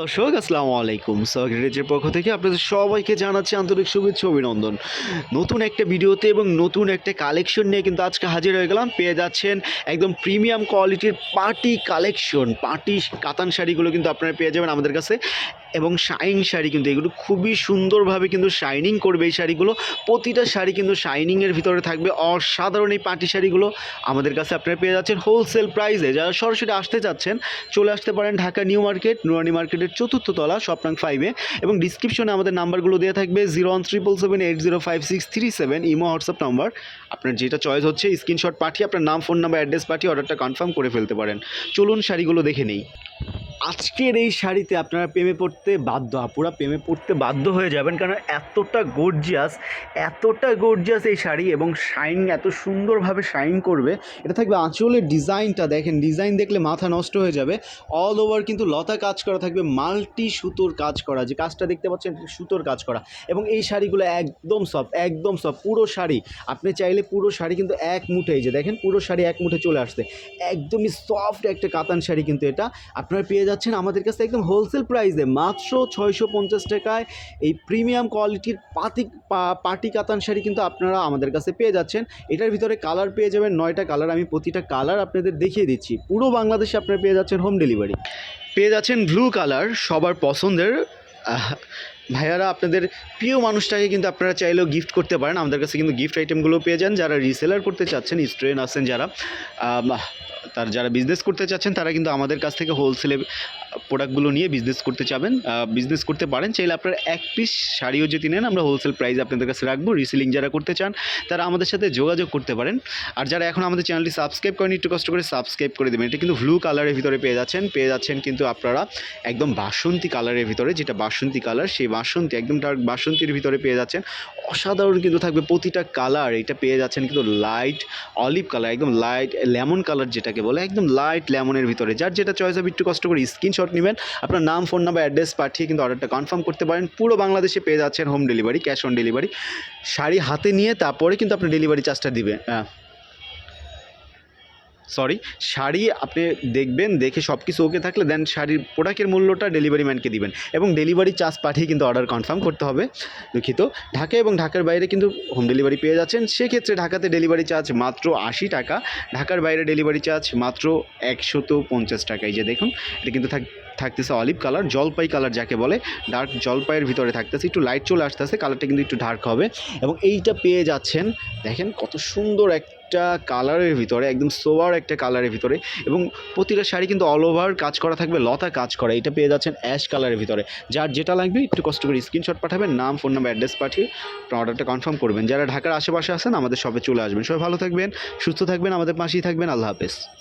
দর্শক, আসসালামু আলাইকুম। সার্কিটের পক্ষ থেকে আপনাদের সবাইকে জানাচ্ছি আন্তরিক শুভেচ্ছা অভিনন্দন। নতুন একটা ভিডিওতে এবং নতুন একটা কালেকশন নিয়ে কিন্তু আজকে হাজির হয়ে গেলাম। পেয়ে যাচ্ছেন একদম প্রিমিয়াম কোয়ালিটির পার্টি কালেকশন পার্টি কাতান শাড়িগুলো কিন্তু আপনারা পেয়ে যাবেন আমাদের কাছে। এবং শাইন শাড়ি কিন্তু এগুলো খুবই সুন্দরভাবে কিন্তু শাইনিং করবে এই শাড়িগুলো। প্রতিটা শাড়ি কিন্তু শাইনিংয়ের ভিতরে থাকবে। অসাধারণ এই পাটি শাড়িগুলো আমাদের কাছে আপনারা পেয়ে যাচ্ছেন হোলসেল প্রাইসে যারা সরাসরি আসতে চাচ্ছেন, চলে আসতে পারেন ঢাকা নিউ মার্কেট নুরানি মার্কেটের চতুর্থ তলা শপনাং ফাইভে এবং ডিসক্রিপশনে আমাদের নাম্বারগুলো দেওয়া থাকবে zero one triple seven eight zero five six three seven imo, WhatsApp number. আপনার যেটা চয়েস হচ্ছে স্ক্রিনশট পাঠিয়ে, আপনার নাম, ফোন নাম্বার, অ্যাড্রেস পাঠিয়ে অর্ডারটা কনফার্ম করে ফেলতে পারেন। চলুন শাড়িগুলো দেখে নেই। আজকের এই শাড়িতে আপনারা প্রেমে পড়তে বাধ্য, আপুরা প্রেমে পড়তে বাধ্য হয়ে যাবেন কারণ এতটা গর্জিয়াস এতটা গর্জিয়াস এই শাড়ি এবং শাইন এত সুন্দরভাবে শাইন করবে, এটা থাকবে আঁচলের ডিজাইনটা দেখেন, ডিজাইন দেখলে মাথা নষ্ট হয়ে যাবে। অল ওভার কিন্তু লতা কাজ করা থাকবে, মাল্টি সুতোর কাজ করা, যে কাজটা দেখতে পাচ্ছেন সুতোর কাজ করা। এবং এই শাড়িগুলো একদম সফট একদম সফট পুরো শাড়ি, আপনি চাইলে পুরো শাড়ি কিন্তু এক মুঠে, এই যে দেখেন পুরো শাড়ি এক মুঠে চলে আসছে। একদমই সফট একটা কাতান শাড়ি কিন্তু এটা। আপনারা পেয়ে যাচ্ছেন আমাদের কাছে একদম হোলসেল প্রাইসে মাত্র ছয়শো পঞ্চাশ টাকায় এই প্রিমিয়াম কোয়ালিটির পাতি পাটি কাতান শাড়ি কিন্তু আপনারা আমাদের কাছে পেয়ে যাচ্ছেন। এটার ভিতরে কালার পেয়ে যাবেন নয়টা কালার আমি প্রতিটা কালার আপনাদের দেখিয়ে দিচ্ছি। পুরো বাংলাদেশে আপনারা পেয়ে যাচ্ছেন হোম ডেলিভারি পেয়ে যাচ্ছেন ব্লু কালার সবার পছন্দের। ভাইয়ারা, আপনাদের প্রিয় মানুষটাকে কিন্তু আপনারা চাইলেও গিফট করতে পারেন। আমাদের কাছে কিন্তু গিফট আইটেমগুলো পেয়ে যান। যারা রিসেলার করতে চাচ্ছেন স্টুডেন্ট আছেন যারা তার যারা বিজনেস করতে চাচ্ছেন তারা কিন্তু আমাদের কাছ থেকে হোলসেলে প্রোডাক্টগুলো নিয়ে বিজনেস করতে চাবেন বিজনেস করতে পারেন, চাইলে আপনারা এক পিস শাড়িও যদি নেন, আমরা হোলসেল প্রাইস আপনাদের কাছে রাখব রিসেলিং যারা করতে চান, তারা আমাদের সাথে যোগাযোগ করতে পারেন। আর যারা এখন আমাদের চ্যানেলটি সাবস্ক্রাইব করেন একটু কষ্ট করে সাবস্ক্রাইব করে দেবেন। এটা কিন্তু ব্লু কালারের ভিতরে পেয়ে যাচ্ছেন পেয়ে যাচ্ছেন কিন্তু আপনারা একদম বাসন্তী কালারের ভিতরে, যেটা বাসন্তী কালার সেই বাসন্তী, একদম ডার্ক বাসন্তীর ভিতরে পেয়ে যাচ্ছেন। অসাধারণ কিন্তু থাকবে প্রতিটা কালার এটা পেয়ে যাচ্ছেন কিন্তু লাইট অলিভ কালার একদম লাইট লেমন কালার যেটাকে বলে, একদম লাইট লেমনের ভিতরে। যার যেটা চয়েস হবে, একটু কষ্ট করে স্ক্রিনশট নেবেন। আপনার নাম, ফোন নাম্বার, অ্যাড্রেস পাঠিয়ে কিন্তু অর্ডারটা কনফার্ম করতে পারেন। পুরো বাংলাদেশে পেয়ে যাচ্ছেন home delivery, cash on delivery. Sari হাতে নিয়ে তারপরে কিন্তু আপনি ডেলিভারি চার্জটা হ্যাঁ সরি শাড়ি আপনি দেখবেন, দেখে সব কিছু ওকে থাকলে দেন শাড়ির প্রোডাক্টের মূল্যটা ডেলিভারি ম্যানকে দিবেন। এবং ডেলিভারি চার্জ পাঠিয়ে কিন্তু অর্ডার কনফার্ম করতে হবে। দুঃখিত। ঢাকা এবং ঢাকার বাইরে কিন্তু হোম ডেলিভারি পেয়ে যাচ্ছেন। সেক্ষেত্রে ঢাকাতে ডেলিভারি চার্জ মাত্র আশি টাকা। ঢাকার বাইরে ডেলিভারি চার্জ মাত্র একশত পঞ্চাশ টাকা। এই যে দেখুন, এটা কিন্তু থাক থাকতেছে অলিভ কালার, জলপাই কালার যাকে বলে। ডার্ক জলপাইয়ের ভিতরে থাকতেছে, একটু লাইট চলে আসতেছে কালারটা কিন্তু একটু ডার্ক হবে। এবং এইটা পেয়ে যাচ্ছেন, দেখেন কত সুন্দর এক একটা কালারের ভিতরে, একদম সোয়ার একটা কালারের ভিতরে। এবং প্রতিটা শাড়ি কিন্তু অল ওভার কাজ করা থাকবে, লতা কাজ করা, এটা পেয়ে যাচ্ছেন অ্যাশ কালারের ভিতরে। যার যেটা লাগবে, একটু কষ্ট করে স্ক্রিনশট পাঠাবেন, নাম ফোন নাম্বার অ্যাড্রেস পাঠিয়ে আপনার অর্ডারটা কনফার্ম করবেন। যারা ঢাকার আশেপাশে আছেন, আমাদের শপে চলে আসবেন। সবাই ভালো থাকবেন, সুস্থ থাকবেন, আমাদের পাশেই থাকবেন। আল্লাহ হাফেজ।